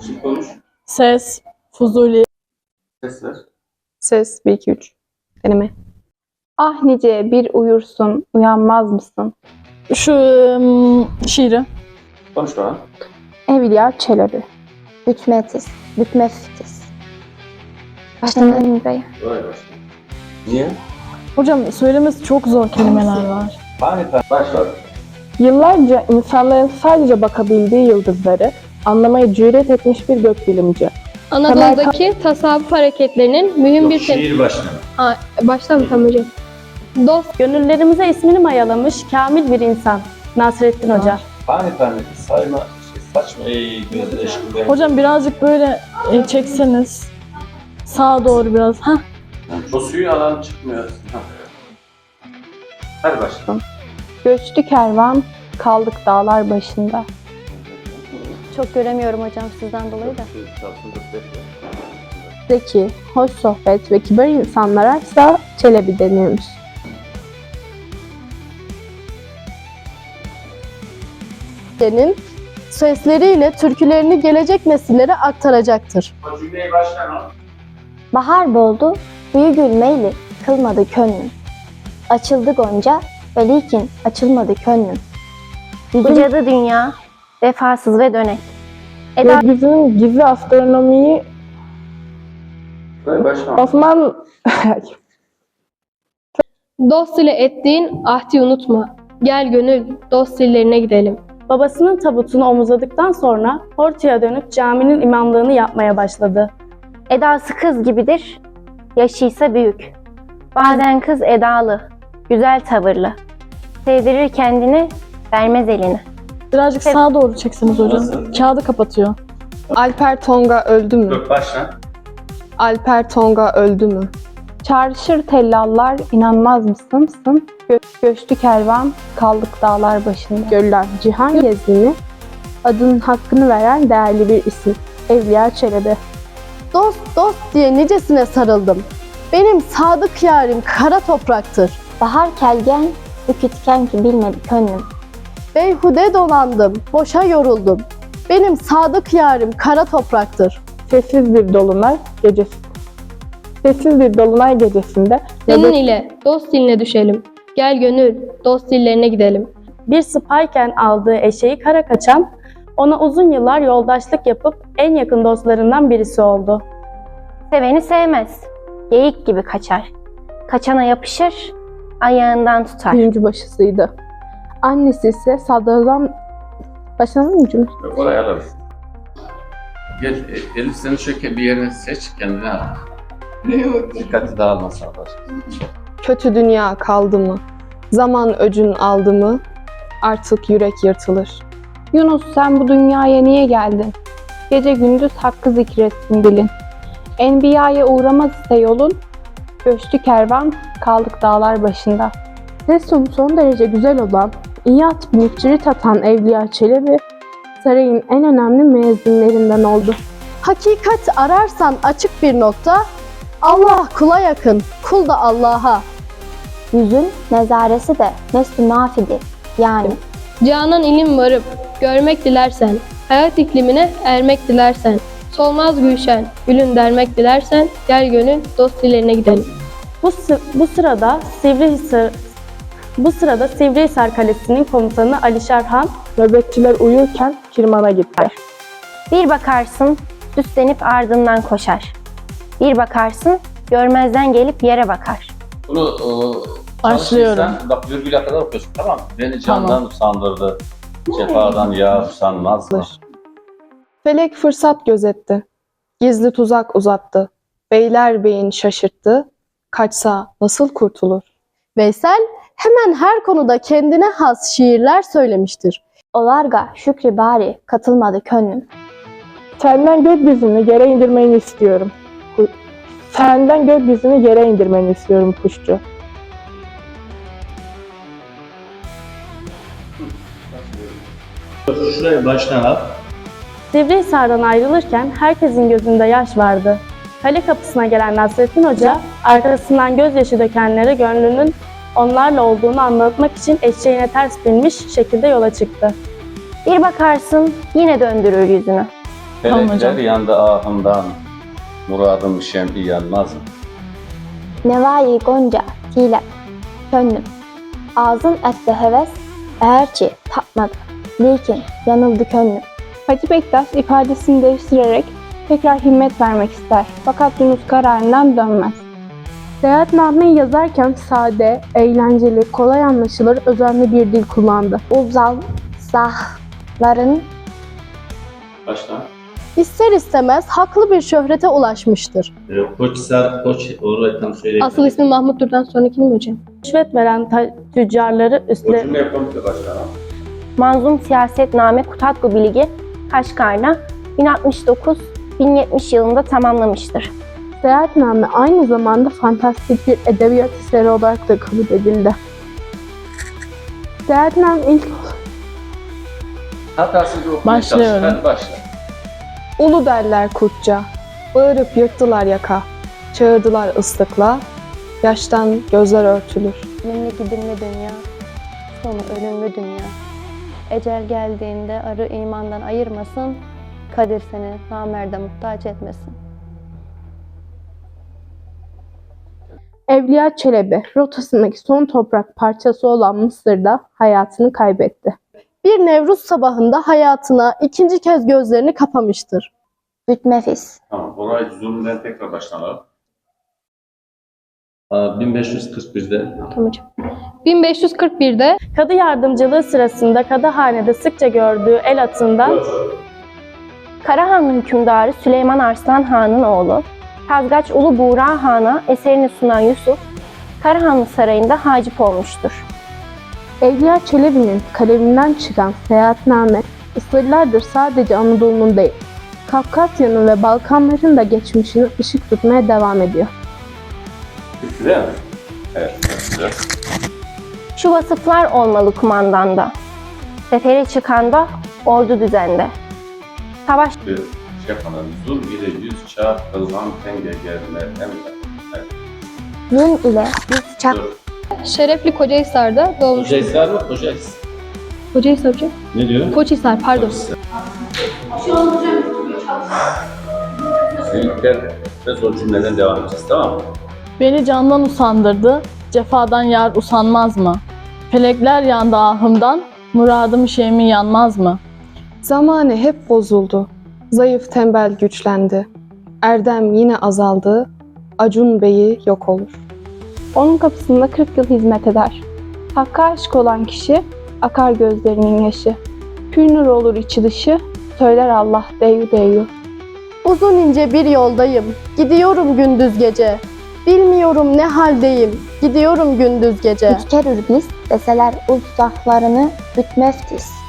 Şimdi konuş. Ses, Fuzuli, Sesler. Ses 1 2 3. Deneme. Ah nice bir uyursun, uyanmaz mısın? şu ım, şiiri. Konuş bana. Evliya Çelebi. Bütmetis, bütmeftis. Başlamadın buraya. Böyle başla. Niye? Hocam söylemesi çok zor kelimeler var. Bana Başla. Yıllarca insanların sadece bakabildiği yıldızları anlamaya cüret etmiş bir gökbilimci. Anadolu'daki tasavvuf hareketlerinin mühim bir tem- Şiir başla. Ha, baştan mı tam hocam? Dost Gönüllerimize ismini mayalamış kamil bir insan. Nasrettin Hoca. Tane tane sayma şey, saçma ey eşkıya. Hocam birazcık böyle e, çekseniz. Sağa doğru biraz. Hah. O suyu alan çıkmıyor. Ha. Hadi başla. Göçtü kervan, kaldık dağlar başında. Çok göremiyorum hocam sizden dolayı da. Zeki, hoş sohbet ve kibar insanlara ise Çelebi denilmiş. Senin sesleriyle türkülerini gelecek nesillere aktaracaktır. Bahar boldu, suyu gülmeyli, kılmadı könlüm. Açıldı gonca, velikin açılmadı könlüm. Yücadı dünya, vefasız ve dönek. Eda Gökyüzünün gizli astronomiyi. Osman dost ile ettiğin ahdi unutma. Gel gönül dost illerine gidelim. Babasının tabutunu omuzladıktan sonra ortaya dönüp caminin imamlığını yapmaya başladı. edası kız gibidir, yaşı ise büyük. Bazen kız edalı, güzel tavırlı. Sevdirir kendini, vermez elini. Birazcık sağa doğru çekseniz hocam. Nasıl? Kağıdı kapatıyor. Alper Tonga öldü mü? Dur başla. Alper Tonga öldü mü? Çarşır tellallar inanmaz mısın mısın? Gö- göçtü kervan kaldık dağlar başında. Göller cihan gezdiğini adının hakkını veren değerli bir isim. Evliya Çelebi. Dost dost diye nicesine sarıldım. Benim sadık yarim kara topraktır. Bahar kelgen, ükütken ki bilmedi könlüm. Beyhude dolandım, boşa yoruldum. Benim sadık yarim kara topraktır. sessiz bir dolunay gecesi. Sessiz bir dolunay gecesinde Senin ile dost diline düşelim. Gel gönül dost illerine gidelim. Bir sıpayken aldığı eşeği kara kaçan, ona uzun yıllar yoldaşlık yapıp en yakın dostlarından birisi oldu. Seveni sevmez, geyik gibi kaçar. Kaçana yapışır, ayağından tutar. Birinci başısıydı. Annesi ise sadrazam... Başlanır mı cümle? Yok, Oraya alırız. Gel e, Elif seni şöyle bir yere seç kendine al. Dikkati dağılmasın arkadaşlar. Kötü dünya kaldı mı? Zaman öcün aldı mı? Artık yürek yırtılır. Yunus sen bu dünyaya niye geldin? Gece gündüz hakkı zikretsin dilin. Enbiya'ya uğramaz ise yolun, göçtü kervan, kaldık dağlar başında. Sesun son derece güzel olan, İyat bin cirit atan Evliya Çelebi, sarayın en önemli müezzinlerinden oldu. Hakikat ararsan açık bir nokta, Allah kula yakın, kul da Allah'a. Yüzün nezaresi de nesli mafidi. Yani Canan ilim varıp görmek dilersen, hayat iklimine ermek dilersen, solmaz gülşen, gülün dermek dilersen, gel gönül dost illerine gidelim. Bu, sı- bu sırada Sivrihisar bu sırada Sivrihisar Kalesi'nin komutanı Alişer Han nöbetçiler uyurken kirmana gitti. bir bakarsın süslenip ardından koşar. Bir bakarsın görmezden gelip yere bakar. Bunu e, Başlıyorum. Bak virgüle kadar okuyorsun tamam mı? Beni candan usandırdı. Cefadan ya usanmaz mı? Felek fırsat gözetti. Gizli tuzak uzattı. Beyler beyin şaşırttı. Kaçsa nasıl kurtulur? Veysel hemen her konuda kendine has şiirler söylemiştir. Olarga şükri bari katılmadı könlüm. Senden gökyüzünü yere indirmeni istiyorum. Senden gökyüzünü yere indirmeni istiyorum kuşçu. Şuraya baştan al. Sivrihisar'dan ayrılırken herkesin gözünde yaş vardı. Kale kapısına gelen Nasrettin Hoca arkasından gözyaşı dökenlere gönlünün onlarla olduğunu anlatmak için eşeğine ters binmiş şekilde yola çıktı. Bir bakarsın yine döndürür yüzünü. Tamam Felekler hocam. yandı ahımdan, muradım şem'i yanmaz mı? Nevai Gonca Tilep Gönlüm Ağzın etti heves Eğerçi tatmadı Lakin yanıldı gönlüm Fatih Bektaş ifadesini değiştirerek tekrar himmet vermek ister. Fakat Yunus kararından dönmez. Seyahatnameyi yazarken sade, eğlenceli, kolay anlaşılır, özenli bir dil kullandı. Uzal Zahların Baştan. İster istemez haklı bir şöhrete ulaşmıştır. Ee, Koçsar, Koç, orayı tam söyleyeyim. Asıl ismi Mahmut Dur'dan sonraki mi hocam? Rüşvet veren tüccarları O üstle cümle yapalım başlayalım. Manzum Siyasetname Kutatku Biligi Kaşgar'da 1069-1070 yılında tamamlamıştır. Seyahatname aynı zamanda fantastik bir edebiyat eseri olarak da kabul edildi. Seyahatname ilk Hatasız okumaya Başlıyorum. çalış. Hadi başla. ulu derler kurtça. Bağırıp yırttılar yaka. Çağırdılar ıslıkla. Yaştan gözler örtülür. Ölümlü gidimli dünya, sonu ölümlü dünya. Ecel geldiğinde arı imandan ayırmasın, kadir seni namerde muhtaç etmesin. Evliya Çelebi rotasındaki son toprak parçası olan Mısır'da hayatını kaybetti. Bir Nevruz sabahında hayatına ikinci kez gözlerini kapamıştır. Bütmefis Tamam, orayı zoom'den tekrar başlayalım. Aa, 1541'de Tamam hocam. 1541'de kadı yardımcılığı sırasında kadıhanede sıkça gördüğü el atından Karahanlı hükümdarı Süleyman Arslan Han'ın oğlu, Kazgaç Ulu Buğra Han'a eserini sunan Yusuf, Karahanlı Sarayı'nda hacip olmuştur. Evliya Çelebi'nin kaleminden çıkan seyahatname ısırlardır sadece Anadolu'nun değil, Kafkasya'nın ve Balkanların da geçmişini ışık tutmaya devam ediyor. değil mi? Evet, güzel. Şu vasıflar olmalı kumandanda. Sefere çıkanda, ordu düzende. Savaş Bir Zur ile yüz çarp kılgan tenge gelme hem de. Yun ile yüz çak Dur. Şerefli Kocahisar'da doğmuştur. Kocahisar mı? Kocahisar. Kocahisar hocam? Ne diyor? Koçhisar pardon. İlkler ve zor cümleden devam edeceğiz tamam mı? Beni candan usandırdı, cefadan yar usanmaz mı? Felekler yandı ahımdan, muradım şeyimin yanmaz mı? Zamanı hep bozuldu. Zayıf tembel güçlendi. Erdem yine azaldı. Acun Bey'i yok olur. Onun kapısında 40 yıl hizmet eder. Hakka aşık olan kişi akar gözlerinin yaşı. Pür nur olur içi dışı. Söyler Allah deyu deyu. Uzun ince bir yoldayım. Gidiyorum gündüz gece. Bilmiyorum ne haldeyim. Gidiyorum gündüz gece. Ütker ürbis Deseler uzaklarını bütmeftis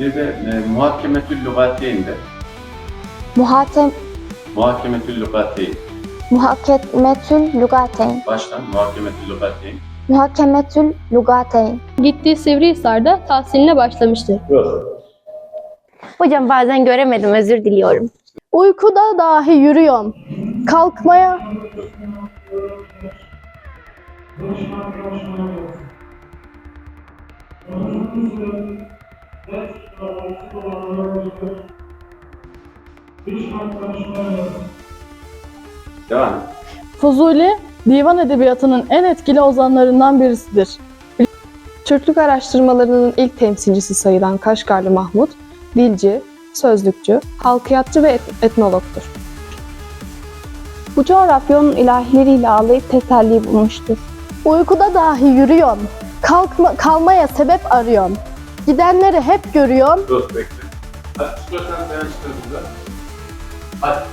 Bir de e, muhakemetül lügateyinde. Muhakem Muhakemetül lügateyn. Muhakkemetül lugateyn Baştan muhakemetül lügateyn. Muhakemetül lugateyn Gittiği Sivrihisar'da tahsiline başlamıştır. Dur. Hocam bazen göremedim özür diliyorum. Uykuda dahi yürüyorum. Kalkmaya Devam. Fuzuli, divan edebiyatının en etkili ozanlarından birisidir. Türklük araştırmalarının ilk temsilcisi sayılan Kaşgarlı Mahmut, dilci, sözlükçü, halkiyatçı ve et- etnologtur. Bu coğrafya onun ilahileriyle ağlayıp teselli bulmuştur. Uykuda dahi yürüyorum. Kalkma, kalmaya sebep arıyorum. Gidenleri hep görüyorum. Dur bekle. Hadi çıkarsan sen çıkar bize. Hadi.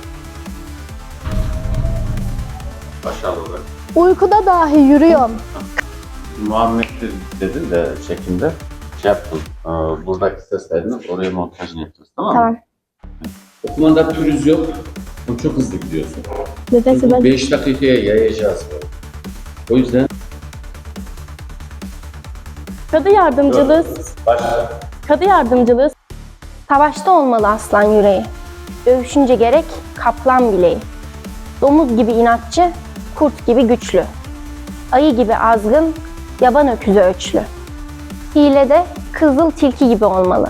O zaman. Uykuda dahi yürüyorum. Muhammed'dir dedin de çekimde şey yaptım. Ee, buradaki seslerini oraya montajını yapacağız tamam mı? Tamam. Okumanda pürüz yok. Bu çok hızlı gidiyorsun. Çünkü ben 5 dakikaya yayacağız böyle. O yüzden kadı yardımcılığı başla. kadı yardımcılığı Savaşta olmalı aslan yüreği. Dövüşünce gerek kaplan bileği. Domuz gibi inatçı, kurt gibi güçlü. Ayı gibi azgın, yaban öküzü öçlü. Hilede kızıl tilki gibi olmalı.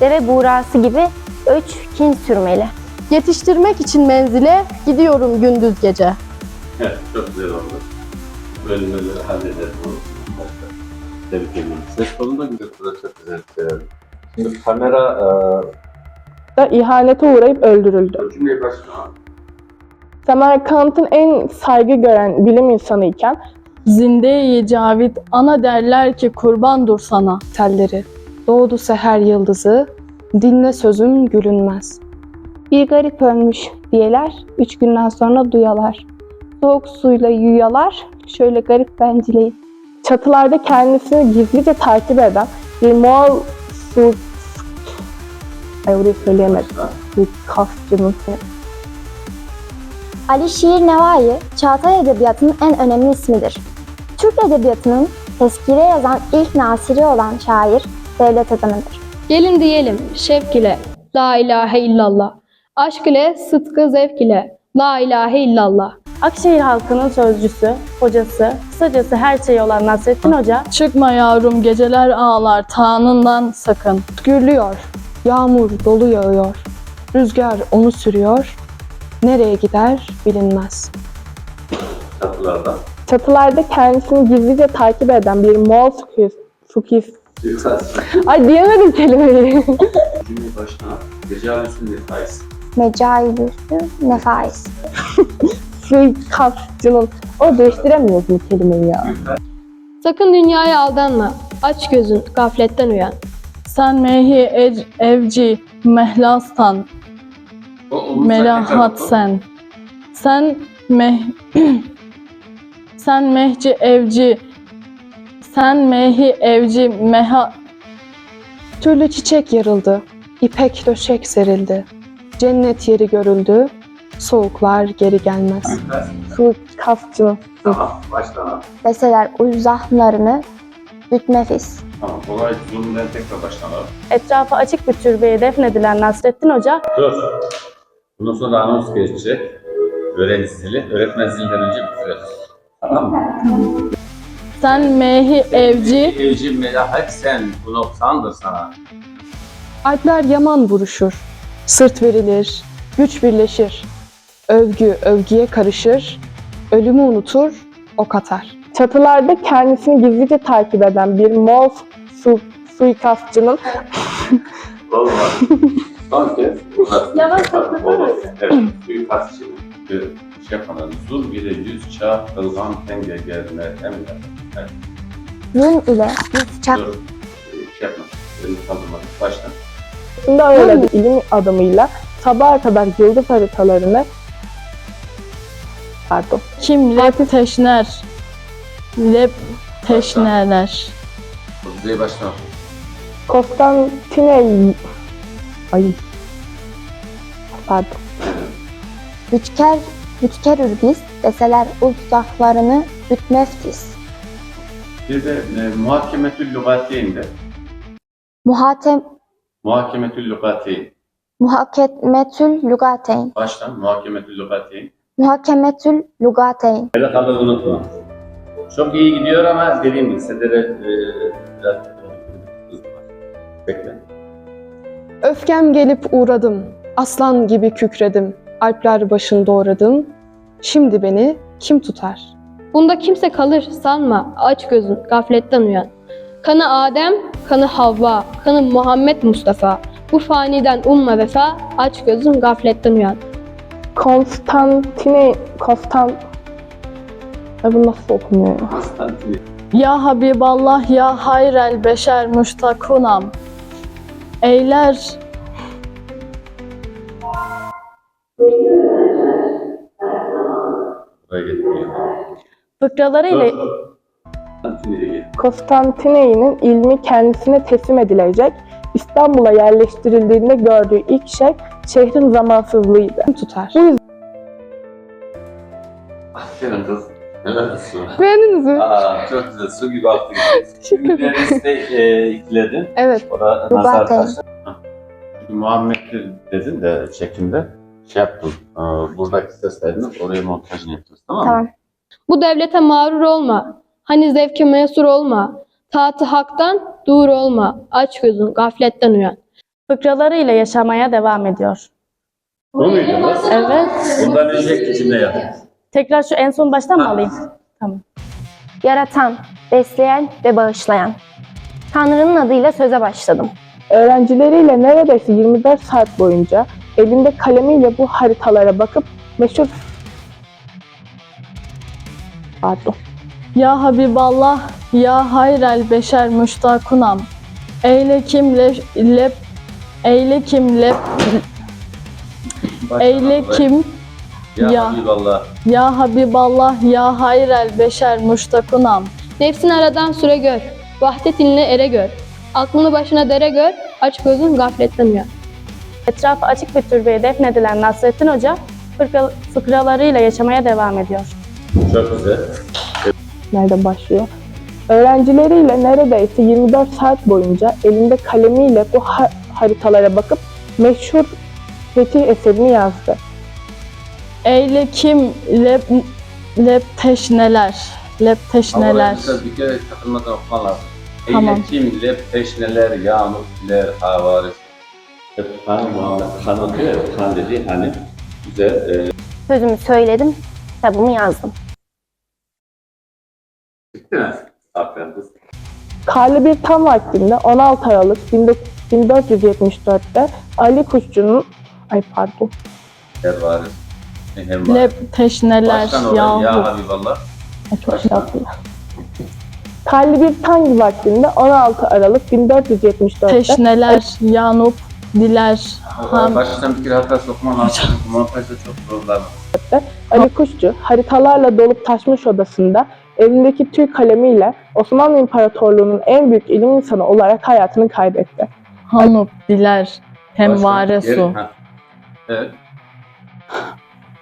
Deve buğrası gibi Öç kin sürmeli. Yetiştirmek için menzile gidiyorum gündüz gece. Evet, çok güzel oldu. Bölümleri hallederiz. Tebrik ederim. Ses tonu da güzel, bu da çok güzel. Ee, Şimdi kamera Da ihanete uğrayıp öldürüldü. e, cümleyi başına Semerkant'ın en saygı gören bilim insanı iken Zinde-i Cavit ana derler ki kurban dur sana. telleri. Doğdu seher yıldızı, dinle sözüm gülünmez. Bir garip ölmüş diyeler, üç günden sonra duyalar. Soğuk suyla yuyalar, şöyle garip bencileyi. Çatılarda kendisini gizlice takip eden bir Moğol su... Ay orayı söyleyemedim. Suikastçının Ali Şiir Nevai, Çağatay Edebiyatı'nın en önemli ismidir. Türk Edebiyatı'nın tezkire yazan ilk nasiri olan şair devlet adamıdır. Gelin diyelim şevk ile La ilahe illallah. Aşk ile sıdkı zevk ile La ilahe illallah. Akşehir halkının sözcüsü, hocası, kısacası her şeyi olan Nasrettin Hoca, Çıkma yavrum geceler ağlar tağınından sakın. Gürlüyor, yağmur dolu yağıyor. Rüzgar onu sürüyor, nereye gider bilinmez. çatılarda. çatılarda kendisini gizlice takip eden bir Moğol sukis, sukis. Ay diyemedim kelimeyi. Cümleyi başına Tecavüzün nefais. Mecailüsü nefais. Suikastçının. O değiştiremiyoruz mu kelimeyi ya? Sakın dünyaya aldanma. Aç gözün, gafletten uyan. Sen mehi ec- evci mehlastan melahat sen. sen. Sen meh sen mehci evci sen mehi evci meha Türlü çiçek yarıldı, ipek döşek serildi. Cennet yeri görüldü, soğuklar geri gelmez. Suikastçının. Tamam, baştan. Deseler uzahlarını bütmefis. Tamam, olay zoom'dan tekrar başlayalım. etrafı açık bir türbeye defnedilen Nasrettin Hoca, Dur. Bundan sonra anons geçecek. Öğrenci zili. Öğretmen zilinden önce bitiririz. Tamam mı? sen mehi evci Evci melahat sen. Bu noksandır sana. Alpler yaman vuruşur, sırt verilir, güç birleşir. Övgü övgüye karışır, ölümü unutur, ok atar. Çatılarda kendisini gizlice takip eden bir Moğol su, suikastçının Olmaz. Son kez. Yavaş Olur. Evet. Suikastçı. Bir şey yapmadan. Zur bile yüz çağ kılgan tenge gelme emre. Evet. İle yüz çak Dur. Ee, Şey yapma. Elini kaldırmadık. Başla. da öyle bir ilim adamıyla sabaha kadar yıldız haritalarını pardon kim lep teşner lep teşneler. Kuzeye başla. Konstantine ay pardon Bütker, bütker ürbis deseler uzahlarını bütmeftis. Bir de e, muhakemetül lügatiyeyn de. Muhatem, Muhakemetül lügatiyeyn. muhakkemetül lugateyn. Baştan muhakemetül lügatiyeyn. Muhakemetül lugateyn. Hele kalığı unutma. Çok iyi gidiyor ama dediğim gibi sedere e, biraz var. Bekle. Öfkem gelip uğradım, aslan gibi kükredim. Alpler başın doğradım, şimdi beni kim tutar? Bunda kimse kalır sanma. Aç gözün, gafletten uyan. Kanı Adem, kanı Havva, kanı Muhammed Mustafa. Bu faniden umma vefa, aç gözün, gafletten uyan. Konstantine Konstant Ay bu nasıl okunuyor ya? Konstantin. Ya Habiballah ya hayrel beşer müştakunam. Eyler Buraya getiriyor. fıkralarıyla Konstantin'e gel. Konstantiney'nin ilmi kendisine teslim edilecek, İstanbul'a yerleştirildiğinde gördüğü ilk şey şehrin zamansızlığıydı. Tutar? Aferin kız. Evet su. Beğendiniz mi? Aa, çok güzel. Su gibi aktı. Şimdi de e, ikledin. Evet. O da Bu nazar zaten. taşı. Muhammed dedin de çekimde şey yaptım. Ee, buradaki seslerini oraya montajını yapacağız. Tamam mı? Tamam. Bu devlete mağrur olma. Hani zevke mesur olma. Taatı haktan dur olma. Aç gözün, gafletten uyan. Fıkralarıyla yaşamaya devam ediyor. Bu muydu? Evet. Bundan önceki cümle yap. Tekrar şu en son baştan mı alayım? Tamam. Yaratan, besleyen ve bağışlayan. Tanrı'nın adıyla söze başladım. Öğrencileriyle neredeyse 24 saat boyunca elinde kalemiyle bu haritalara bakıp meşhur Pardon. Ya Habiballah, ya hayrel beşer müştakunam. Eyle kim lep, lep eyle kim lep, eyle kim Ya, Ya. Habiballah. ya Habiballah, ya hayrel beşer müştakunam. Nefsini aradan süre gör. Vahdet iline ere gör. Aklını başına dere gör. Aç gözün gafletten uyan. Etrafı açık bir türbeye defnedilen Nasrettin Hoca fıkra- fıkralarıyla yaşamaya devam ediyor. Çok güzel. nerede başlıyor? Öğrencileriyle neredeyse 24 saat boyunca elinde kalemiyle bu ha- haritalara bakıp meşhur fetih eserini yazdı. Eyle kim lep, lep teşneler, lep teşneler. Ama bir kere takılmadan okuman lazım. Tamam. Eyle kim lep teşneler, yağmur diler, havaris. Hep kan Muhammed kanı diyor ya, kan dediği hani güzel. E, Sözümü söyledim, kitabımı yazdım. bitti mi? Aferin kız. Karlı bir tam vaktinde 16 Aralık 1474'te Ali Kuşçu'nun ay pardon Her varis. Hem varis. Lep teşneler, ya yahu. Habiballah. Ay, çok şey yaptım. Karlı bir tam vaktinde 16 Aralık 1474'te Teşneler, yanup, diler, ham. Baştan bir kere hata sokman lazım. Muhafaza çok zorlar. Ali Kuşçu haritalarla dolup taşmış odasında elindeki tüy kalemiyle Osmanlı İmparatorluğu'nun en büyük ilim insanı olarak hayatını kaybetti. Hanup, diler, hem Baştan vare geri- su. Ha. Evet.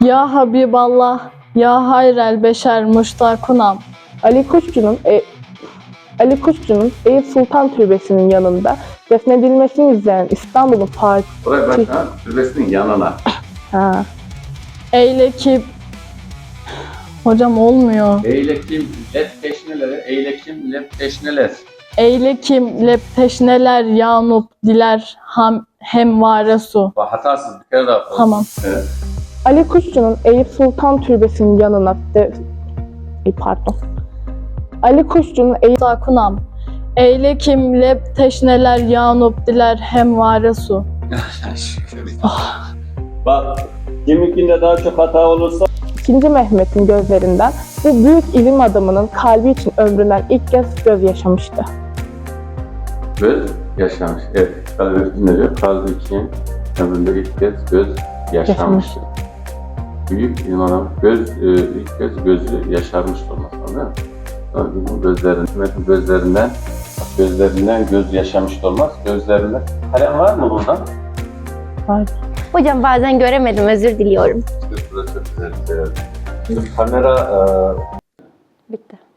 Ya Habiballah, ya hayrel beşer müştakunam. Ali Kuşçu'nun e, Ali Kuşçu'nun Eyüp Sultan Türbesi'nin yanında defnedilmesini izleyen İstanbul'un Fatih Buraya baştan türbesinin yanına. ha, Eyle ki... Hocam olmuyor. Eylekim lep teşneleri, eylekim lep teşneler. Eyle kim lep teşneler, yanup, diler, ham, hem vare su. Bak hatasız bir kere daha yapalım. Tamam. Evet. Ali Kuşçu'nun Eyüp Sultan Türbesi'nin yanına de, Ay, pardon. Ali Kuşçu'nun Eyüp Müştakunam. Eyle kim lep teşneler, yanup, diler, hem vare su. Bak kiminkinde daha çok hata olursa II. Mehmet'in gözlerinden bu büyük ilim adamının kalbi için ömründen ilk kez göz yaşamıştı. Göz yaşamış. Evet. Kalbi ne diyor? Kalbi için ömründe ilk kez göz yaşamıştır. Büyük ilim göz, e, ilk kez gözü yaşarmış olması değil mi? Sonra Gözlerin, Mehmet'in gözlerinden gözlerinden göz yaşamış olmaz. Gözlerinden. Kalem var mı bundan? Hocam bazen göremedim, özür diliyorum. İşte burası çok güzel. bir şey. Kamera e, Bitti.